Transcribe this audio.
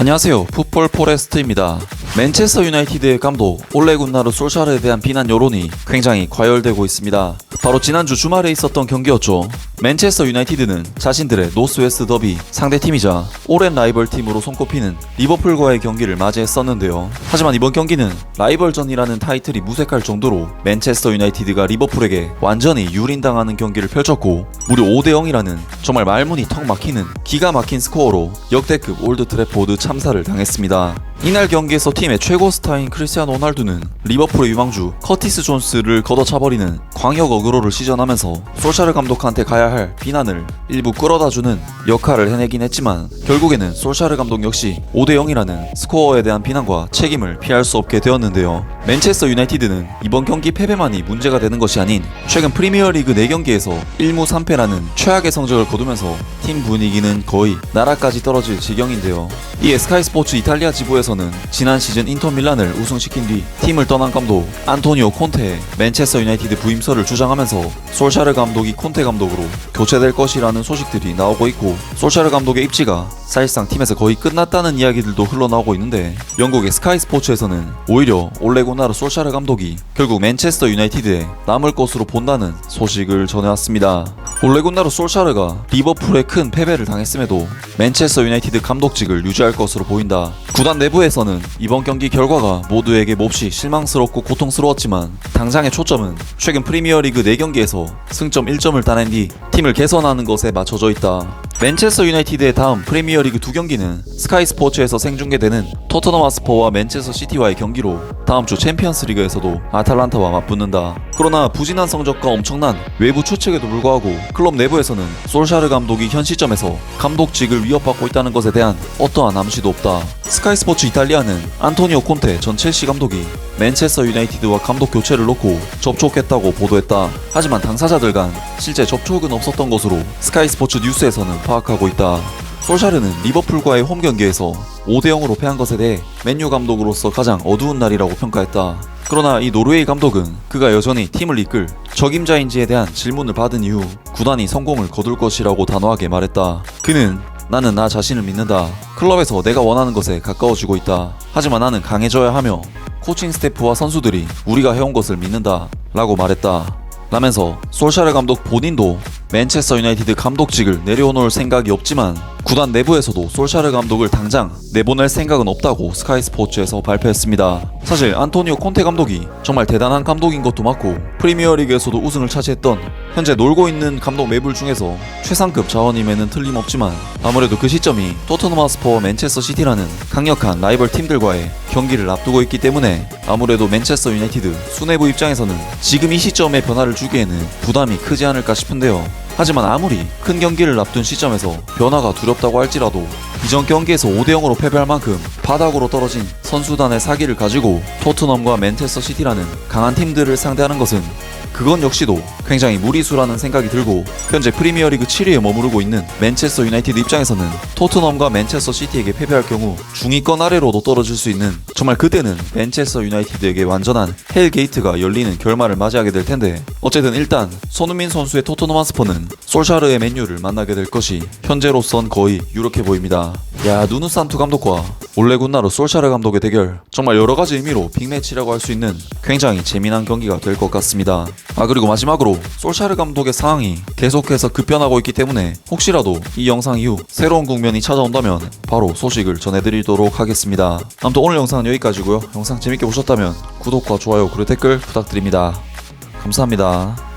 안녕하세요. 풋볼 포레스트입니다. 맨체스터 유나이티드의 감독 올레 군나르 솔샤르에 대한 비난 여론이 굉장히 과열되고 있습니다. 바로 지난주 주말에 있었던 경기였죠. 맨체스터 유나이티드는 자신들의 노스웨스트 더비 상대팀이자 오랜 라이벌 팀으로 손꼽히는 리버풀과의 경기를 맞이했었는데요. 하지만 이번 경기는 라이벌전이라는 타이틀이 무색할 정도로 맨체스터 유나이티드가 리버풀에게 완전히 유린당하는 경기를 펼쳤고 무려 5대 0이라는 정말 말문이 턱 막히는 기가 막힌 스코어로 역대급 올드 트래포드 참사를 당했습니다. 이날 경기에서 팀의 최고 스타인 크리스티아노 호날두는 리버풀의 유망주 커티스 존스를 걷어차버리는 광역 어그로를 시전하면서 솔샤르 감독한테 가야 할 비난을 일부 끌어다주는 역할을 해내긴 했지만 결국에는 솔샤르 감독 역시 5대 0이라는 스코어에 대한 비난과 책임을 피할 수 없게 되었는데요. 맨체스터 유나이티드는 이번 경기 패배만이 문제가 되는 것이 아닌 최근 프리미어리그 4경기에서 1무 3패라는 최악의 성적을 거두면서 팀 분위기는 거의 나라까지 떨어질 지경인데요. 이 에 스카이 스포츠 이탈리아 지부에서는 지난 시즌 인터 밀란을 우승시킨 뒤 팀을 떠난 감독 안토니오 콘테의 맨체스터 유나이티드 부임설을 주장하면서 솔샤르 감독이 콘테 감독으로 교체될 것이라는 소식들이 나오고 있고 솔샤르 감독의 입지가 사실상 팀에서 거의 끝났다는 이야기들도 흘러나오고 있는데 영국의 스카이 스포츠에서는 오히려 올레 고나르 솔샤르 감독이 결국 맨체스터 유나이티드에 남을 것으로 본다는 소식을 전해왔습니다. 올레고나르 솔샤르가 리버풀에 큰 패배를 당했음에도 맨체스터 유나이티드 감독직을 유지할 것으로 보인다. 구단 내부에서는 이번 경기 결과가 모두에게 몹시 실망스럽고 고통스러웠지만 당장의 초점은 최근 프리미어리그 4경기에서 승점 1점을 따낸 뒤 팀을 개선하는 것에 맞춰져 있다. 맨체스터 유나이티드의 다음 프리미어리그 두 경기는 스카이 스포츠에서 생중계되는 토트넘 하스퍼와 맨체스터 시티와의 경기로 다음 주 챔피언스 리그에서도 아탈란타와 맞붙는다. 그러나 부진한 성적과 엄청난 외부 추측에도 불구하고 클럽 내부에서는 솔샤르 감독이 현 시점에서 감독직을 위협받고 있다는 것에 대한 어떠한 암시도 없다. 스카이 스포츠 이탈리아는 안토니오 콘테 전 첼시 감독이 맨체스터 유나이티드와 감독 교체를 놓고 접촉했다고 보도했다. 하지만 당사자들 간 실제 접촉은 없었던 것으로 스카이 스포츠 뉴스에서는 파악하고 있다. 솔샤르는 리버풀과의 홈 경기에서 5대 0으로 패한 것에 대해 맨유 감독으로서 가장 어두운 날이라고 평가했다. 그러나 이 노르웨이 감독은 그가 여전히 팀을 이끌 적임자인지에 대한 질문을 받은 이후 구단이 성공을 거둘 것이라고 단호하게 말했다. 그는 나는 나 자신을 믿는다. 클럽에서 내가 원하는 것에 가까워지고 있다. 하지만 나는 강해져야 하며 코칭 스태프와 선수들이 우리가 해온 것을 믿는다. 라고 말했다. 라면서 솔샤르 감독 본인도 맨체스터 유나이티드 감독직을 내려놓을 생각이 없지만 구단 내부에서도 솔샤르 감독을 당장 내보낼 생각은 없다고 스카이 스포츠에서 발표했습니다. 사실 안토니오 콘테 감독이 정말 대단한 감독인 것도 맞고 프리미어리그에서도 우승을 차지했던 현재 놀고 있는 감독 매불 중에서 최상급 자원임에는 틀림없지만 아무래도 그 시점이 토트넘 하스퍼와 맨체스터 시티라는 강력한 라이벌 팀들과의 경기를 앞두고 있기 때문에 아무래도 맨체스터 유나이티드 수뇌부 입장에서는 지금 이 시점에 변화를 주기에는 부담이 크지 않을까 싶은데요. 하지만 아무리 큰 경기를 앞둔 시점에서 변화가 두렵다고 할지라도 이전 경기에서 5대 0으로 패배할 만큼 바닥으로 떨어진 선수단의 사기를 가지고 토트넘과 맨체스터 시티라는 강한 팀들을 상대하는 것은 그건 역시도 굉장히 무리수라는 생각이 들고 현재 프리미어리그 7위에 머무르고 있는 맨체스터 유나이티드 입장에서는 토트넘과 맨체스터 시티에게 패배할 경우 중위권 아래로도 떨어질 수 있는 정말 그때는 맨체스터 유나이티드에게 완전한 헬 게이트가 열리는 결말을 맞이하게 될 텐데 어쨌든 일단 손흥민 선수의 토트넘 하스퍼는 솔샤르의 맨유를 만나게 될 것이 현재로선 거의 유력해 보입니다. 야 누누 산투 감독과 올레 군나르 솔샤르 감독의 대결 정말 여러 가지 의미로 빅매치라고 할 수 있는 굉장히 재미난 경기가 될 것 같습니다. 아 그리고 마지막으로 솔샤르 감독의 상황이 계속해서 급변하고 있기 때문에 혹시라도 이 영상 이후 새로운 국면이 찾아온다면 바로 소식을 전해드리도록 하겠습니다. 아무튼 오늘 영상은 여기까지고요. 영상 재밌게 보셨다면 구독과 좋아요 그리고 댓글 부탁드립니다. 감사합니다.